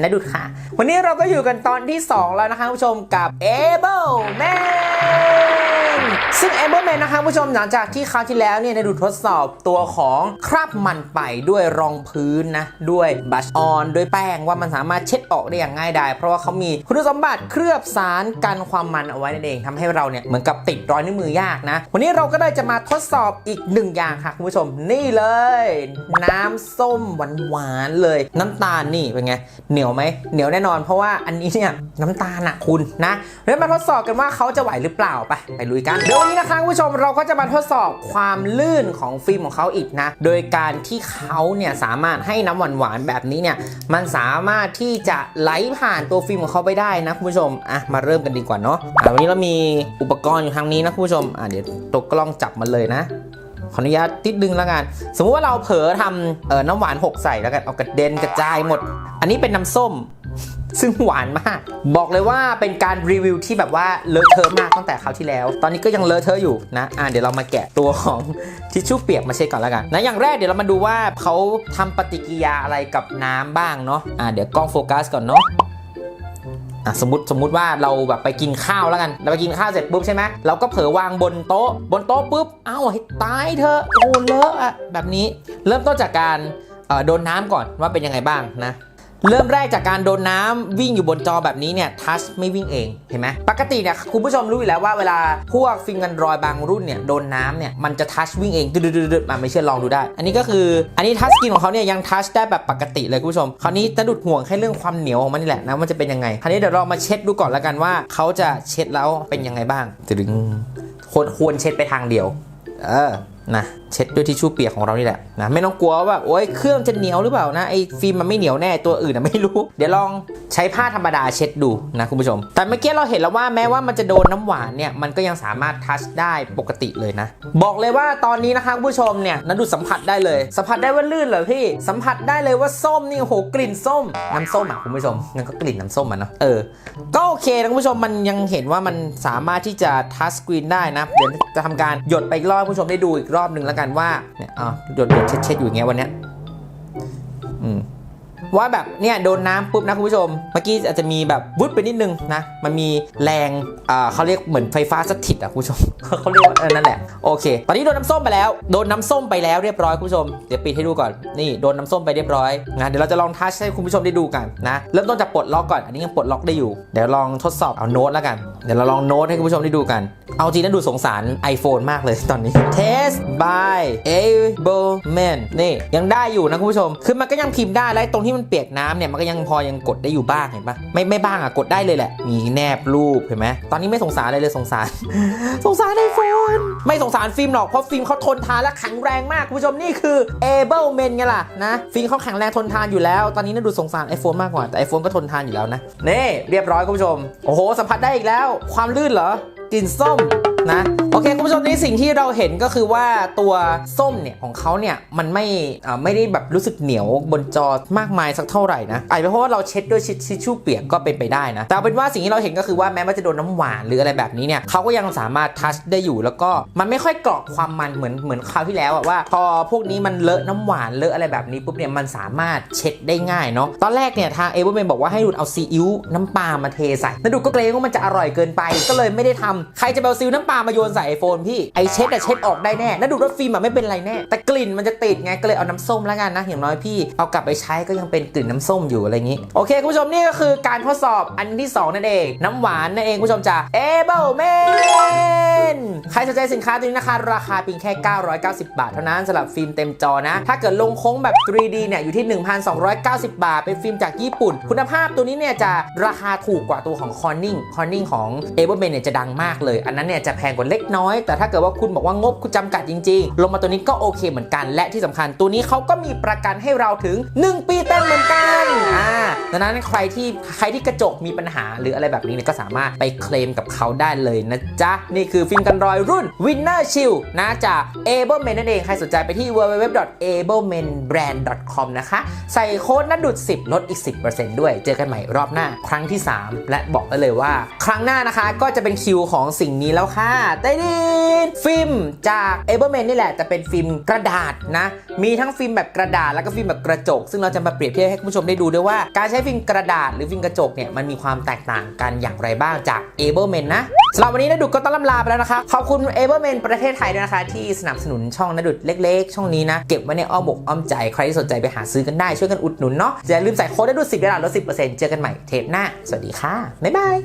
นะดุดค่ะ วันนี้เราก็อยู่กันตอนที่ 2 แล้วนะคะคุณผู้ชมกับ Able Man ซึ่ง Able Man นนะคะคุณผู้ชมหลังจากที่คราวที่แล้วเนี่ยในดุดทดสอบตัวของคราบมันไปด้วยรองพื้นนะ ด้วยบัชออนด้วยแป้งว่ามันสามารถเช็ดออกได้อย่างง่ายดายเพราะว่าเขามีคุณสมบัติเคลือบสารกันความมันเอาไว้นั่นเองทำให้เราเนี่ยเหมือนกับติดรอยนิ้วมือยากนะ วันนี้เราก็ได้จะมาทดสอบอีกหนึ่งอย่างค่ะคุณผู้ชมนี่เลย น้ำส้มหวานๆเลย น้ำตาลนี่เป็นไงเหนียวไหมเหนียวแน่นอน เพราะว่าอันนี้เนี่ยน้ำตาลอะคุณนะเดี๋ยวมาทดสอบกันว่าเขาจะไหวหรือเปล่าไปไปลุยกันเดี๋ยววันนี้นะคะคุณผู้ชมเราก็จะมาทดสอบความลื่นของฟิล์มของเขาอีกนะ โดยการที่เขาเนี่ยสามารถให้น้ำหวานๆแบบนี้เนี่ยมันสามารถที่จะไหลผ่านตัวฟิล์มของเขาไปได้นะคุณผู้ชมอะมาเริ่มกันดีกว่าเนาะอะวันนี้เรามีอุปกรณ์อยู่ทางนี้นะคุณผู้ชมอะเดี๋ยวตัวกล้องจับมันเลยนะขออนุญาตติดดึงแล้วกัน สมมุติว่าเราเผลอทำเอ่อน้ำหวานหกใส่แล้วกันเอากระเด็นกระจายหมด อันนี้เป็นน้ำส้ม ซึ่งหวานมาก บอกเลยว่าเป็นการรีวิวที่แบบว่าเลอะเทอะมากตั้งแต่คราวที่แล้ว ตอนนี้ก็ยังเลอะเทอะอยู่นะอ่าเดี๋ยวเรามาแกะตัวของทิชชู่เปียกมาเช็คก่อนแล้วกันนะอย่างแรกเดี๋ยวเรามาดูว่าเขาทำปฏิกิริยาอะไรกับน้ำบ้างเนาะอ่าเดี๋ยวกล้องโฟกัสก่อนเนาะอะสมมติสมมติว่าเราแบบไปกินข้าวแล้วกัน เราไปกินข้าวเสร็จปุ๊บใช่ไหมเราก็เผลอวางบนโต๊ะ บนโต๊ะปุ๊บ เอ้าให้ตายเธอโอ้เลอะอะแบบนี้ เริ่มต้นจากการเอ่อโดนน้ำก่อนว่าเป็นยังไงบ้างนะ เริ่มแรกจากการโดนน้ำวิ่งอยู่บนจอแบบนี้เนี่ยทัชไม่วิ่งเองเห็นไหมปกติเนี่ยคุณผู้ชมรู้อยู่แล้วว่าเวลาพวกฟิล์มกันรอยบางรุ่นเนี่ยโดนน้ำเนี่ยมันจะทัชวิ่งเองดืดๆๆมาไม่เชื่อลองดูได้ อันนี้ก็คืออันนี้ทัชสกรีนของเขาเนี่ยยังทัชได้แบบปกติเลยคุณผู้ชมคราวนี้จะดุดห่วงแค่เรื่องความเหนียวของมันนี่แหละนะมันจะเป็นยังไงคราวนี้เดี๋ยวเรามาเช็ดดูก่อนแล้วกันว่าเขาจะเช็ดแล้วเป็นยังไงบ้างดึงควรควรเช็ดไปทางเดียว เออ นะเช็ดด้วยทิชชู่เปียกของเรานี่แหละนะไม่ต้องกลัวว่าโอ๊ยเครื่องจะเหนียวหรือเปล่านะไอ้ฟิล์มมันไม่เหนียวแน่ตัวอื่นนะไม่รู้ เดี๋ยวลองใช้ผ้าธรรมดาเช็ดดูนะคุณผู้ชม แต่เมื่อกี้เราเห็นแล้วว่าแม้ว่ามันจะโดนน้ำหวานเนี่ยมันก็ยังสามารถทัชได้ปกติเลยนะ บอกเลยว่าตอนนี้นะคะคุณผู้ชมเนี่ยนันดูสัมผัสได้เลย สัมผัสได้ว่าลื่นเหรอพี่สัมผัสได้เลยว่าส้มนี่โอ้โหกลิ่นส้มน้ำส้มอะคุณผู้ชมนั่นก็กลิ่นน้ำส้มอะเนาะเออก็โอเคนะคุณผู้ชมมันยังเห็นว่ามันสามารถที่จะทัชสกรีนได้นะเดี๋ยวจะทำการหยดไปอีกรอบคุณผู้ชมได้ดูอีกรอบหนึ่งแล้วกันว่าเนี่ยอะหยดหยดเช็ดเช็ดอยู่อย่างเงี้ยวันเนี้ยอืมว่าแบบเนี่ยโดนน้ำปุ๊บนะคุณผู้ชม เมื่อกี้อาจจะมีแบบวุดไปนิดนึงนะ มันมีแรงอ่าเขาเรียกเหมือนไฟฟ้าสถิตอะคุณผู้ชมเขาเรียกเออนั่นแหละโอเค ตอนนี้โดนน้ำส้มไปแล้ว โดนน้ำส้มไปแล้วเรียบร้อยคุณผู้ชม เดี๋ยวปิดให้ดูก่อนนี่โดนน้ำส้มไปเรียบร้อยนะเดี๋ยวเราจะลองทัชให้คุณผู้ชมได้ดูกันนะ เริ่มต้นจากปลดล็อกก่อน อันนี้ยังปลดล็อกได้อยู่ เดี๋ยวลองทดสอบเอาโน้ตแล้วกัน เดี๋ยวเราลองโน้ตให้คุณผู้ชมได้ดูกัน เอาจริงนะดูสงสาร iPhone มากเลยตอนนี้ Test by able man นี่ยังได้อยู่นะคุณผู้ชม คือมันก็ยังพิมพ์ได้ แล้วตรงที่มันเปียกน้ำเนี่ยมันก็ยังพอยังกดได้อยู่บ้างเห็นปะไม่ไม่บ้างอะกดได้เลยแหละ มีแนบรูปเห็นไหมตอนนี้ไม่สงสารอะไรเลยสงสาร สงสารไอโฟนไม่สงสารฟิล์มหรอกเพราะฟิล์มเขาทนทานและแข็งแรงมากคุณผู้ชมนี่คือ able man ไงล่ะนะฟิล์มเขาแข็งแรงทนทานอยู่แล้ว ตอนนี้น่าดูสงสาร iPhone มากกว่าแต่ iPhone ก็ทนทานอยู่แล้วนะนี่เรียบร้อยคุณผู้ชมโอ้โหสัมผัสได้อีกแล้วความลื่นเหรอกลิ่นส้ม นะโอเคคุณผู้ชมนี่สิ่งที่เราเห็นก็คือว่าตัวส้มเนี่ยของเขาเนี่ยมันไม่ไม่ได้แบบรู้สึกเหนียวบนจอมากมายสักเท่าไหร่นะอาจจะเพราะว่าเราเช็ดด้วยทิชชู่เปียกก็เป็นไปได้นะแต่เป็นว่าสิ่งที่เราเห็นก็คือว่าแม้ว่าจะโดนน้ำหวานหรืออะไรแบบนี้เนี่ยเขาก็ยังสามารถทัชได้อยู่แล้วก็มันไม่ค่อยเกาะความมันเหมือนเหมือนคราวที่แล้วอะว่า พอพวกนี้มันเลอะน้ำหวานเลอะอะไรแบบนี้ปุ๊บเนี่ยมันสามารถเช็ดได้ง่ายเนาะตอนแรกเนี่ยทางเอเวอร์เมนบอกว่าให้ดูดเอาซีอิ๊วน้ำปลามาเทใส่แล้วดูก็เกรงว่ามันจะอร่อยเกินไป ก็เลยไม่ได้ทำใครจะเอาซีอิ๊วน้ำปลามาโยนใส่ไอโฟนพี่ไอเช็ดอะเช็ดออกได้แน่แล้วดูว่าฟิล์มอะไม่เป็นไรแน่ แต่กลิ่นมันจะติดไงก็เลยเอาน้ำส้มแล้วกันนะอย่างน้อยพี่เอากลับไปใช้ก็ยังเป็นกลิ่นน้ำส้มอยู่อะไรอย่างนี้ โอเคคุณผู้ชมนี่ก็คือการทดสอบอันที่สองนั่นเอง น้ำหวานนั่นเองคุณผู้ชมจ้า Able Man ใครสนใจสินค้าตัวนี้นะคะ ราคาเพียงแค่ 990 บาท เท่านั้นสำหรับฟิล์มเต็มจอนะ ถ้าเกิดลงโค้งแบบ 3D เนี่ยอยู่ที่ 1,290 บาท เป็นฟิล์มจากญี่ปุ่น คุณภาพตัวนี้เนี่ยจะราคาถูกกว่าตัวของ Corning Corning ของ Able Man เนี่ยจะดังมากเลย อันนั้นเนี่ยจะแพงกว่าเล็กน้อย แต่ถ้าเกิดว่าคุณบอกว่างบคุณจำกัดจริง ๆ ลงมาตัวนี้ก็โอเคเหมือนกัน และที่สำคัญตัวนี้เขาก็มีประกันให้เราถึง 1 ปีเต็มเหมือนกันอ่าดังนั้นใครที่ใครที่กระจกมีปัญหาหรืออะไรแบบนี้เนี่ยก็สามารถไปเคลมกับเขาได้เลยนะจ๊ะนี่คือฟิล์มกันรอยรุ่น Winner Shield นะจาก Ableman นั่นเอง ใครสนใจไปที่ www.ablemanbrand.com นะคะ ใส่โค้ดนัดดุด 10 ลดอีก 10%ด้วย เจอกันใหม่รอบหน้า ครั้งที่ 3 และบอกได้เลยว่า ครั้งหน้านะคะก็จะเป็นคิวของสิ่งนี้แล้วค่ะไต้ดินฟิล์มจาก Ableman นี่แหละแต่เป็นฟิล์มกระดาษนะ มีทั้งฟิล์มแบบกระดาษแล้วก็ฟิล์มแบบกระจก ซึ่งเราจะมาเปรียบเทียบให้คุณผู้ชมได้ดูด้วยว่าการใช้ฟิล์มกระดาษหรือฟิล์มกระจกเนี่ยมันมีความแตกต่างกันอย่างไรบ้างจาก a b l e m e n นะ สำหรับวันนี้นดุดก็ต้องลำลาไปแล้วนะคะ ขอบคุณเอเวอร์เมนประเทศไทยด้วยนะคะ ที่สนับสนุนช่องนดุดเล็ก ๆ ช่องนี้นะ เก็บไว้ในอ้อมอกอ้อมใจ ใครที่สนใจไปหาซื้อกันได้ช่วยกันอุดหนุนเนาะอย่าลืมใส่โค้ดนดุด10ดอลลาร์เซ็นต์เจอกันใหม่เทปหน้า สวัสดีค่ะบ๊ายบาย